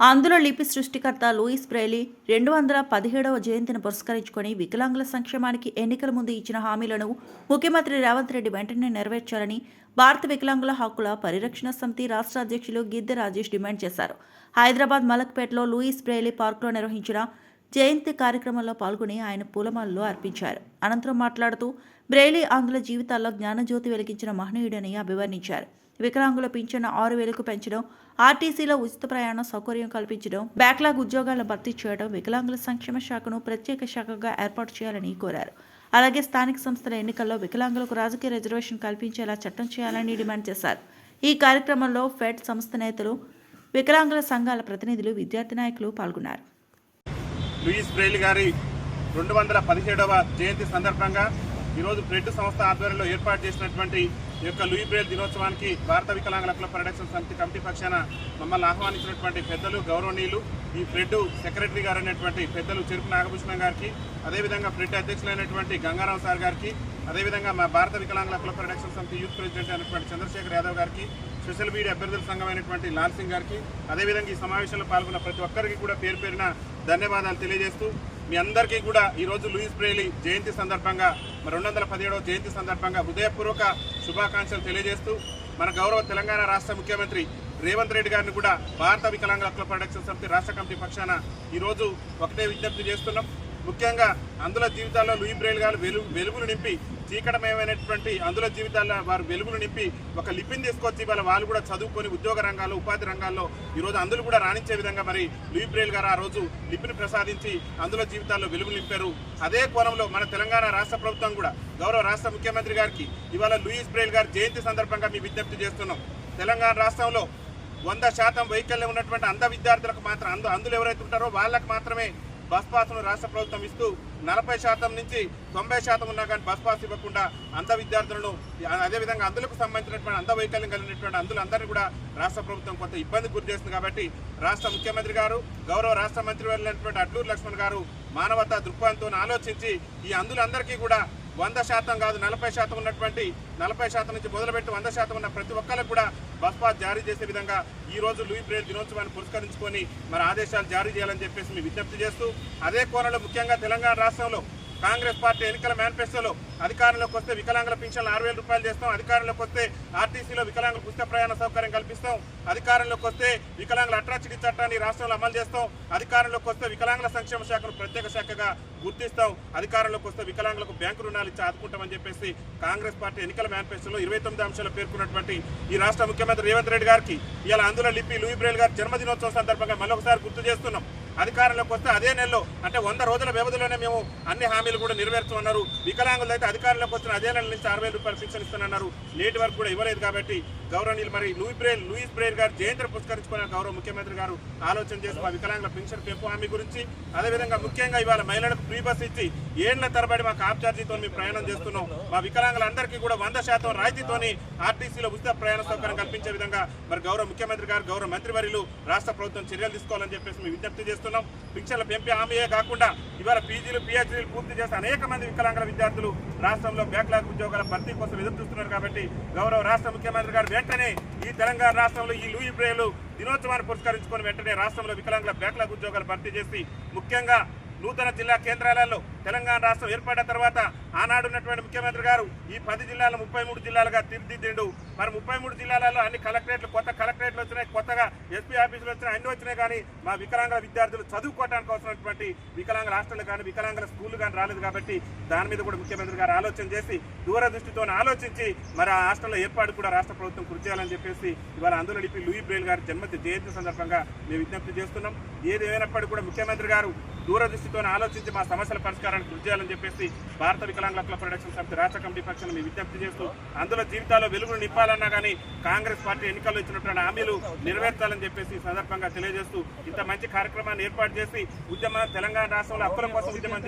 అందులో లిపి సృష్టికర్త లూయిస్ బ్రైలీ రెండు వందల పదిహేడవ జయంతిని పురస్కరించుకొని వికలాంగుల సంక్షేమానికి ఎన్నికల ముందు ఇచ్చిన హామీలను ముఖ్యమంత్రి రేవంత్ రెడ్డి వెంటనే నెరవేర్చాలని భారత వికలాంగుల హక్కుల పరిరక్షణ సమితి రాష్ట్ర అధ్యక్షులు గిద్దె రాజేష్ డిమాండ్ చేశారు. హైదరాబాద్ మలక్పేటలో లూయిస్ బ్రైలీ పార్క్లో నిర్వహించిన జయంతి కార్యక్రమంలో పాల్గొని ఆయన పూలమాలలు అర్పించారు. అనంతరం మాట్లాడుతూ బ్రెయిలీ ఆంగ్ల జీవితాల్లో జ్ఞానజ్యోతి వెలిగించిన మహనీయుడని అభివర్ణించారు. వికలాంగుల పింఛను ఆరు వేలకు పెంచడం ఆర్టీసీలో ఉచిత ప్రయాణ సౌకర్యం కల్పించడం బ్యాక్లాగ్ ఉద్యోగాల భర్తీ చేయడం వికలాంగుల సంక్షేమ శాఖను ప్రత్యేక శాఖగా ఏర్పాటు చేయాలని కోరారు. అలాగే స్థానిక సంస్థల ఎన్నికల్లో వికలాంగులకు రాజకీయ రిజర్వేషన్ కల్పించేలా చట్టం చేయాలని డిమాండ్ చేశారు. ఈ కార్యక్రమంలో ఫెడ్ సంస్థ నేతలు వికలాంగుల సంఘాల ప్రతినిధులు విద్యార్థి నాయకులు పాల్గొన్నారు. లూయిస్ బ్రెయిల్ గారి రెండు వందల పదిహేడవ జయంతి సందర్భంగా ఈరోజు బ్రెడ్ సంస్థ ఆధ్వర్యంలో ఏర్పాటు చేసినటువంటి ఈ యొక్క లూయి బ్రెయిల్ దినోత్సవానికి భారత వికలాంగుల క్లబ్ పరిరక్షణ సమితి కమిటీ పక్షాన మమ్మల్ని ఆహ్వానించినటువంటి పెద్దలు గౌరవనీయులు ఈ ఫ్రెడ్ సెక్రటరీ గారు అయినటువంటి పెద్దలు చెరుకు నాగభూషణం గారికి అదేవిధంగా ఫ్రెడ్ అధ్యక్షులైనటువంటి గంగారావు సార్ గారికి అదేవిధంగా మా భారత వికలాంగుల క్లబ్ పరిరక్షణ సమితి యూత్ ప్రెసిడెంట్ అయినటువంటి చంద్రశేఖర్ యాదవ్ గారికి సోషల్ మీడియా అభ్యర్థుల సంఘం అయినటువంటి లాల్ సింగ్ గారికి అదేవిధంగా ఈ సమావేశంలో పాల్గొన్న ప్రతి ఒక్కరికి కూడా పేరు పేరున ధన్యవాదాలు తెలియజేస్తూ మీ అందరికీ కూడా ఈరోజు లూయిస్ బ్రేలీ జయంతి సందర్భంగా మరి రెండు వందల పదిహేడవ జయంతి సందర్భంగా హృదయపూర్వక శుభాకాంక్షలు తెలియజేస్తూ మన గౌరవ తెలంగాణ రాష్ట్ర ముఖ్యమంత్రి రేవంత్ రెడ్డి గారిని కూడా భారత వికలాంగుల హక్కుల ప్రొడక్షన్ సమితి రాష్ట్ర కమిటీ పక్షాన ఈరోజు ఒకటే విజ్ఞప్తి చేస్తున్నాం. ముఖ్యంగా అందుల జీవితాల్లో లూయి బ్రెయిల్ గారు వెలుగు వెలుగులు నింపి చీకటమయమైనటువంటి అందుల జీవితాల్లో వారు వెలుగులు నింపి ఒక లిపిని తీసుకొచ్చి వాళ్ళ వాళ్ళు కూడా చదువుకొని ఉద్యోగ రంగాల్లో ఉపాధి రంగాల్లో ఈరోజు అందులు కూడా రాణించే విధంగా మరి లూయి బ్రెయిల్ గారు ఆ రోజు లిపిని ప్రసాదించి అందుల జీవితాల్లో వెలుగులు నింపారు. అదే కోణంలో మన తెలంగాణ రాష్ట్ర ప్రభుత్వం కూడా గౌరవ రాష్ట్ర ముఖ్యమంత్రి గారికి ఇవాళ లూయిస్ బ్రెయిల్ గారి జయంతి సందర్భంగా మీ విజ్ఞప్తి చేస్తున్నాం. తెలంగాణ రాష్ట్రంలో వంద శాతం వైకల్యం ఉన్నటువంటి అంధ విద్యార్థులకు మాత్రం అందు అందులో ఎవరైతే ఉంటారో వాళ్ళకు మాత్రమే బస్ పాస్ను రాష్ట్ర ప్రభుత్వం ఇస్తూ నలభై శాతం నుంచి తొంభై శాతం ఉన్నా కానీ బస్ పాస్ ఇవ్వకుండా అంధ విద్యార్థులను అదేవిధంగా అందులకు సంబంధించినటువంటి అంధ వైకల్యం కలిగినటువంటి అందులందరినీ కూడా రాష్ట్ర ప్రభుత్వం కొంత ఇబ్బంది గురి చేస్తుంది కాబట్టి రాష్ట్ర ముఖ్యమంత్రి గారు గౌరవ రాష్ట్ర మంత్రి వెళ్ళినటువంటి అడ్లూరు లక్ష్మణ్ గారు మానవతా దృక్పథంతో ఆలోచించి ఈ అందులందరికీ కూడా వంద శాతం కాదు నలభై శాతం ఉన్నటువంటి నలభై శాతం నుంచి మొదలుపెట్టి వంద శాతం ఉన్న ప్రతి ఒక్కరికి కూడా బస్ పాస్ జారీ చేసే విధంగా ఈ రోజు లూయి బ్రేల్ దినోత్సవాన్ని పురస్కరించుకొని మరి ఆదేశాలు జారీ చేయాలని చెప్పేసి మేము విజ్ఞప్తి చేస్తూ అదే కోణంలో ముఖ్యంగా తెలంగాణ రాష్ట్రంలో కాంగ్రెస్ పార్టీ ఎన్నికల మేనిఫెస్టోలో అధికారంలోకి వస్తే వికలాంగుల పింఛన్లు ఆరు వేల రూపాయలు చేస్తాం. అధికారంలోకి వస్తే ఆర్టీసీలో వికలాంగుల పుస్తక ప్రయాణ సౌకర్యం కల్పిస్తాం. అధికారంలోకి వస్తే వికలాంగుల అట్రాసిటీ చట్టాన్ని రాష్ట్రంలో అమలు చేస్తాం. అధికారంలోకి వస్తే వికలాంగుల సంక్షేమ శాఖను ప్రత్యేక శాఖగా గుర్తిస్తాం. అధికారంలోకి వస్తే వికలాంగులకు బ్యాంకు రుణాలు ఇచ్చి ఆదుకుంటామని చెప్పేసి కాంగ్రెస్ పార్టీ ఎన్నికల మేనిఫెస్టోలో ఇరవై తొమ్మిది అంశాలు పేర్కొన్నటువంటి ఈ రాష్ట్ర ముఖ్యమంత్రి రేవంత్ రెడ్డి గారికి ఇలా అందులో లిపి లూయి బ్రేల్ గారి జన్మదినోత్సవం సందర్భంగా మళ్ళొకసారి గుర్తు చేస్తున్నాం. అధికారంలోకి వస్తే అదే నెలలో అంటే వంద రోజుల వ్యవధిలోనే మేము అన్ని హామీలు కూడా నెరవేర్చమన్నారు వికలాంగులు అయితే అధికారంలోకి వచ్చిన అదే నెల నుంచి అరవై రూపాయలు శిక్షణ ఇస్తానన్నారు నేటి వరకు కూడా ఇవ్వలేదు కాబట్టి గౌరవనీయులు మరి లూయి బ్రేల్ లూయిస్ బ్రేల్ గారు జయంతిని పురస్కరించుకున్న గౌరవ ముఖ్యమంత్రి గారు ఆలోచన చేసి మా వికలాంగుల పెన్షన్ పెంపు హామీ గురించి అదేవిధంగా ముఖ్యంగా ఇవాళ మహిళలకు ఫ్రీ బస్ ఇచ్చి ఏళ్ళ తరబడి మాకు ఆప్ ఛార్జీతో మేము ప్రయాణం చేస్తున్నాం. మా వికలాంగులందరికీ కూడా వంద శాతం రాయితీతోని ఆర్టీసీలో ఉచిత ప్రయాణ సౌకర్యం కల్పించే విధంగా మరి గౌరవ ముఖ్యమంత్రి గారు గౌరవ మంత్రివర్యులు రాష్ట్ర ప్రభుత్వం చర్యలు తీసుకోవాలని చెప్పేసి మేము విజ్ఞప్తి చేస్తున్నాం. పింఛన్ల పెంపే హామీయే కాకుండా ఇవాళ పీజీలు పిహెచ్డీలు పూర్తి చేసి అనేక మంది వికలాంగుల విద్యార్థులు రాష్ట్రంలో బ్యాక్లాగ్ ఉద్యోగాల భర్తీ కోసం ఎదురు చూస్తున్నారు కాబట్టి గౌరవ రాష్ట్ర ముఖ్యమంత్రి గారు వెంటనే ఈ తెలంగాణ రాష్ట్రంలో ఈ లూయి బ్రేలు దినోత్సవాన్ని పురస్కరించుకొని వెంటనే రాష్ట్రంలో వికలాంగుల బ్యాక్లాగ్ ఉద్యోగాలు భర్తీ చేసి ముఖ్యంగా నూతన జిల్లా కేంద్రాలలో తెలంగాణ రాష్ట్రం ఏర్పడిన తర్వాత ఆనాడు ఉన్నటువంటి ముఖ్యమంత్రి గారు ఈ పది జిల్లాలు ముప్పై మూడు జిల్లాలుగా తీర్చిదిద్దిండు. మరి ముప్పై మూడు జిల్లాలలో అన్ని కలెక్టరేట్లు కొత్త కలెక్టరేట్లు వచ్చినాయి కొత్తగా ఎస్పీ ఆఫీసులు వచ్చినాయి అన్ని వచ్చినాయి కానీ మా వికలాంగుల విద్యార్థులు చదువుకోవడానికి అవసరమైనటువంటి వికలాంగుల హాస్టల్ కానీ వికలాంగుల స్కూల్ కానీ రాలేదు కాబట్టి దాని మీద కూడా ముఖ్యమంత్రి గారు ఆలోచన చేసి దూరదృష్టితో ఆలోచించి మరి ఆ హాస్టల్లో ఏర్పాటు కూడా రాష్ట్ర ప్రభుత్వం కృషి చేయాలని చెప్పేసి ఇవాళ అందులో నడిపి లూయి బ్రేల్ గారి జన్మ జయంతి సందర్భంగా మేము విజ్ఞప్తి చేస్తున్నాం. ఏది ఏమైనప్పటికీ కూడా ముఖ్యమంత్రి గారు దూరదృష్టితో ఆలోచించి మా సమస్యల పరిష్కారానికి కృషి చేయాలని చెప్పేసి భారత వికలాంగుల క్లబ్ ప్రొడక్షన్ సమితి రాష్ట్ర కమిటీ పక్షాన మీ విజ్ఞప్తి చేస్తూ అందులో జీవితాల్లో వెలుగులు నింపాలన్నా కానీ కాంగ్రెస్ పార్టీ ఎన్నికల్లో ఇచ్చినటువంటి హామీలు నెరవేర్చాలని చెప్పేసి సందర్భంగా తెలియజేస్తూ ఇంత మంచి కార్యక్రమాన్ని ఏర్పాటు చేసి ఉద్యమ తెలంగాణ రాష్ట్రంలో హక్కుల కోసం ఉద్యమం